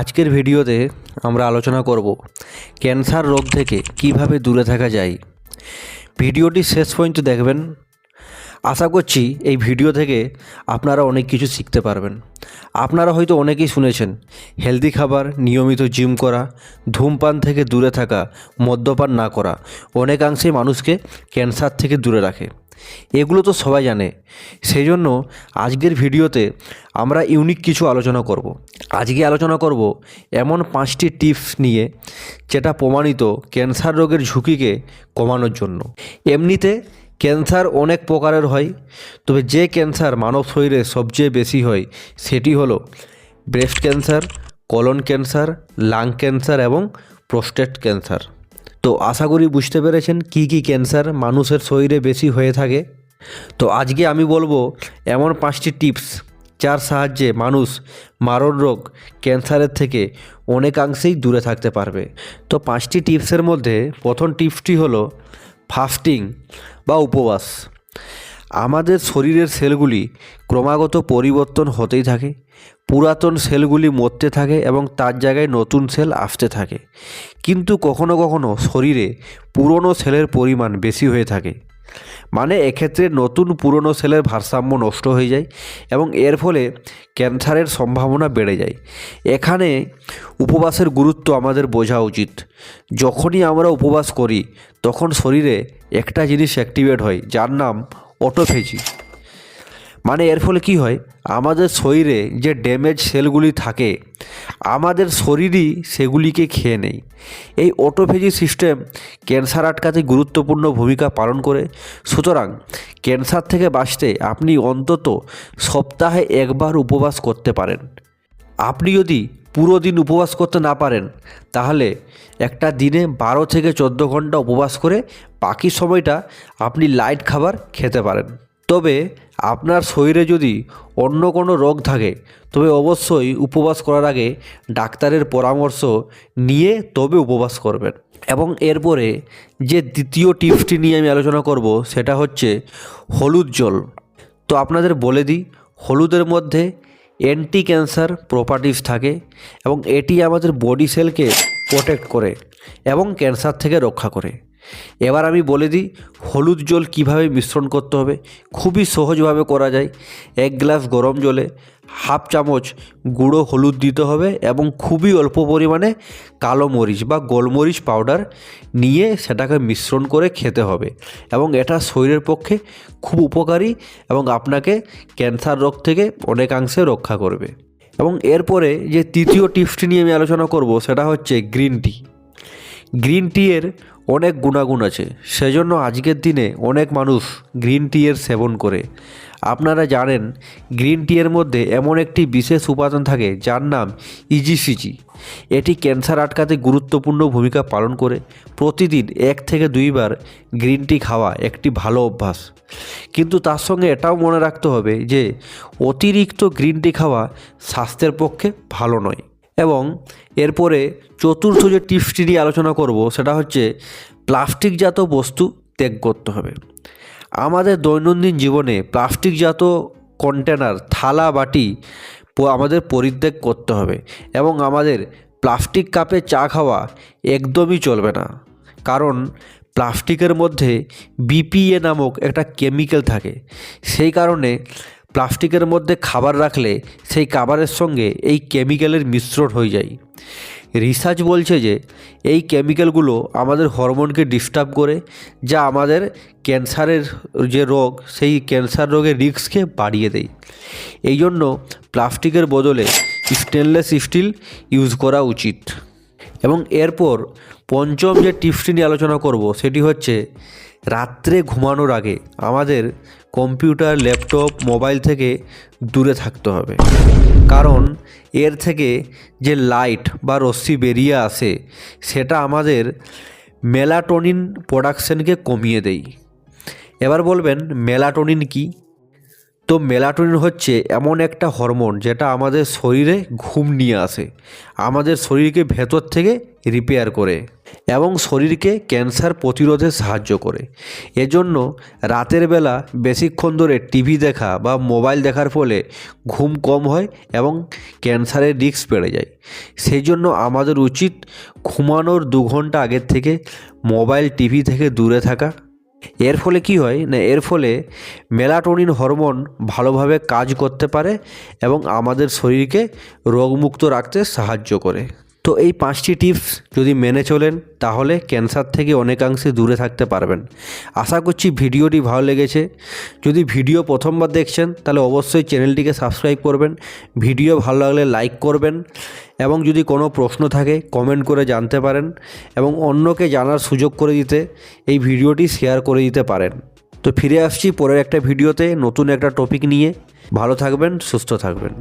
আজকের ভিডিওতে আমরা আলোচনা করব ক্যান্সার রোগ থেকে কীভাবে দূরে থাকা যায়। ভিডিওটি শেষ পর্যন্ত দেখবেন। আশা করছি এই ভিডিও থেকে আপনারা অনেক কিছু শিখতে পারবেন। আপনারা হয়তো অনেকেই শুনেছেন হেলদি খাবার, নিয়মিত জিম করা, ধূমপান থেকে দূরে থাকা, মদ্যপান না করা অনেকাংশেই মানুষকে ক্যান্সার থেকে দূরে রাখে। এগুলো তো সবাই জানে। সেই জন্য আজকের ভিডিওতে আমরা ইউনিক কিছু আলোচনা করব। আজকে আলোচনা করব এমন পাঁচটি টিপস নিয়ে যেটা প্রমাণিত ক্যান্সার রোগের ঝুঁকিকে কমানোর জন্য। এমনিতে ক্যান্সার অনেক প্রকারের হয়, তবে যে ক্যান্সার মানব শরীরে সবচেয়ে বেশি হয় সেটি হলো breast cancer colon cancer lung cancer এবং প্রোস্টেট ক্যান্সার তো আশা করি বুঝতে পেরেছেন কি কি ক্যান্সার মানুষের শরীরে বেশি হয়ে থাকে। তো আজকে আমি বলব এমন পাঁচটি টিপস যার সাহায্যে মানুষ মারণ রোগ ক্যান্সারের থেকে অনেকাংশেই দূরে থাকতে পারবে। তো পাঁচটি টিপসের মধ্যে প্রথম টিপসটি হলো ফাস্টিং বা উপবাস। আমাদের শরীরের সেলগুলি ক্রমাগত পরিবর্তন হতেই থাকে পুরাতন সেলগুলি মরতে থাকে এবং তার জায়গায় নতুন সেল আসতে থাকে। কিন্তু কখনো কখনো শরীরে পুরনো সেলের পরিমাণ বেশি হয়ে থাকে। মানে এক্ষেত্রে নতুন পুরনো সেলের ভারসাম্য নষ্ট হয়ে যায় এবং এর ফলে ক্যান্সারের সম্ভাবনা বেড়ে যায়। এখানে উপবাসের গুরুত্ব আমাদের বোঝা উচিত। যখনই আমরা উপবাস করি, তখন শরীরে একটা জিনিস অ্যাক্টিভেট হয়, যার নাম অটোফেজি মানে এর ফলে কি হয়? আমাদের শরীরে যে ড্যামেজ সেলগুলি থাকে, আমাদের শরীরই সেগুলিকে খেয়ে নেয় এই অটোফেজি সিস্টেম ক্যান্সার আটকাতে গুরুত্বপূর্ণ ভূমিকা পালন করে। সুতরাং ক্যান্সার থেকে বাঁচতে আপনি অন্তত সপ্তাহে একবার উপবাস করতে পারেন। আপনি যদি পুরো দিন উপবাস করতে না পারেন, তাহলে একটা দিনে বারো থেকে চোদ্দ ঘণ্টা উপবাস করে বাকি সময়টা আপনি লাইট খাবার খেতে পারেন। তবে আপনার শরীরে যদি অন্য কোনো রোগ থাকে, তবে অবশ্যই উপবাস করার আগে ডাক্তারের পরামর্শ নিয়ে তবে উপবাস করবেন। এবং এরপরে যে দ্বিতীয় টিপসটি নিয়ে আমি আলোচনা করব, সেটা হচ্ছে হলুদ জল। তো আপনাদের বলে দিই, হলুদের মধ্যে অ্যান্টি ক্যান্সার প্রপার্টিস থাকে এবং এটি আমাদের বডি সেলকে প্রোটেক্ট করে এবং ক্যান্সার থেকে রক্ষা করে। এবার আমি বলে দিই, হলুদ জল কীভাবে মিশ্রণ করতে হবে? খুবই সহজভাবে করা যায়। এক গ্লাস গরম জলে হাফ চামচ গুঁড়ো হলুদ দিতে হবে এবং খুবই অল্প পরিমাণে কালো মরিচ বা গোলমরিচ পাউডার নিয়ে সেটাকে মিশ্রণ করে খেতে হবে এবং এটা শরীরের পক্ষে খুব উপকারী এবং আপনাকে ক্যান্সার রোগ থেকে অনেকাংশে রক্ষা করবে। এবং এরপরে যে তৃতীয় টিপসটি নিয়ে আমি আলোচনা করব, সেটা হচ্ছে গ্রিন টি। গ্রিন টি এর অনেক গুণাগুণ আছে। সেজন্য আজকের দিনে অনেক মানুষ গ্রিন টি এর সেবন করে। আপনারা জানেন, গ্রিন টি এর মধ্যে এমন একটি বিশেষ উপাদান থাকে যার নাম ইজিসিজি এটি ক্যান্সার আটকাতে গুরুত্বপূর্ণ ভূমিকা পালন করে। প্রতিদিন এক থেকে দুইবার গ্রিন টি খাওয়া একটি ভালো অভ্যাস। কিন্তু তার সঙ্গে এটাও মনে রাখতে হবে যে, অতিরিক্ত গ্রিন টি খাওয়া স্বাস্থ্যের পক্ষে ভালো নয়। এবং এরপরে চতুর্থ যে টিপসটি নিয়ে আলোচনা করব, সেটা হচ্ছে প্লাস্টিকজাত বস্তু ত্যাগ করতে হবে। আমাদের দৈনন্দিন জীবনে প্লাস্টিকজাত কন্টেনার থালা, বাটি আমাদের পরিত্যাগ করতে হবে এবং আমাদের প্লাস্টিক কাপে চা খাওয়া একদমই চলবে না। কারণ প্লাস্টিকের মধ্যে বিপিএ নামক একটা কেমিক্যাল থাকে। সেই কারণে প্লাস্টিকের মধ্যে খাবার রাখলে সেই খাবারের সঙ্গে এই কেমিক্যালের মিশ্রণ হয়ে যায়। রিসার্চ বলছে যে, এই কেমিক্যালগুলো আমাদের হরমোনকে ডিস্টার্ব করে, যা আমাদের ক্যান্সারের যে রোগ, সেই ক্যান্সার রোগের রিস্ককে বাড়িয়ে দেয়। এই জন্য প্লাস্টিকের বদলে স্টেনলেস স্টিল ইউজ করা উচিত। এবং এরপর পঞ্চম যে টিপসটি নিয়ে আলোচনা করব, সেটি হচ্ছে রাত্রে ঘুমানোর আগে আমাদের কম্পিউটার, ল্যাপটপ, মোবাইল থেকে দূরে থাকতে হবে। কারণ এর থেকে যে লাইট বা রশ্মি বেরিয়ে আসে, সেটা আমাদের মেলাটোনিন প্রোডাকশনকে কমিয়ে দেয়। এবার বলবেন, মেলাটোনিন কি? তো মেলাটোনিন হচ্ছে এমন একটা হরমোন যেটা আমাদের শরীরে ঘুম নিয়ে আসে, আমাদের শরীরকে ভেতর থেকে রিপেয়ার করে এবং শরীরকে ক্যান্সার প্রতিরোধে সাহায্য করে। এজন্য রাতের বেলা বেশিক্ষণ ধরে টিভি দেখা বা মোবাইল দেখার ফলে ঘুম কম হয় এবং ক্যান্সারের রিস্ক বেড়ে যায়। সেই জন্য আমাদের উচিত ঘুমানোর দু ঘণ্টা আগের থেকে মোবাইল টিভি থেকে দূরে থাকা এর ফলে কি হয় না, এর ফলে মেলাটোনিন হরমোন ভালোভাবে কাজ করতে পারে এবং আমাদের শরীরকে রোগমুক্ত রাখতে সাহায্য করে। তো এই পাঁচটি টিপস যদি মেনে চলেন, তাহলে ক্যান্সার থেকে অনেকাংশে দূরে থাকতে পারবেন। আশা করছি ভিডিওটি ভালো লেগেছে। যদি ভিডিও প্রথমবার দেখছেন, তাহলে অবশ্যই চ্যানেলটিকে সাবস্ক্রাইব করবেন। ভিডিও ভালো লাগলে লাইক করবেন। এবং যদি কোনো প্রশ্ন থাকে কমেন্ট করে জানতে পারেন এবং অন্যকে জানার সুযোগ করে দিতে এই ভিডিওটি শেয়ার করে দিতে পারেন। তো ফিরে আসছি পরের একটা ভিডিওতে নতুন একটা টপিক নিয়ে। ভালো থাকবেন, সুস্থ থাকবেন।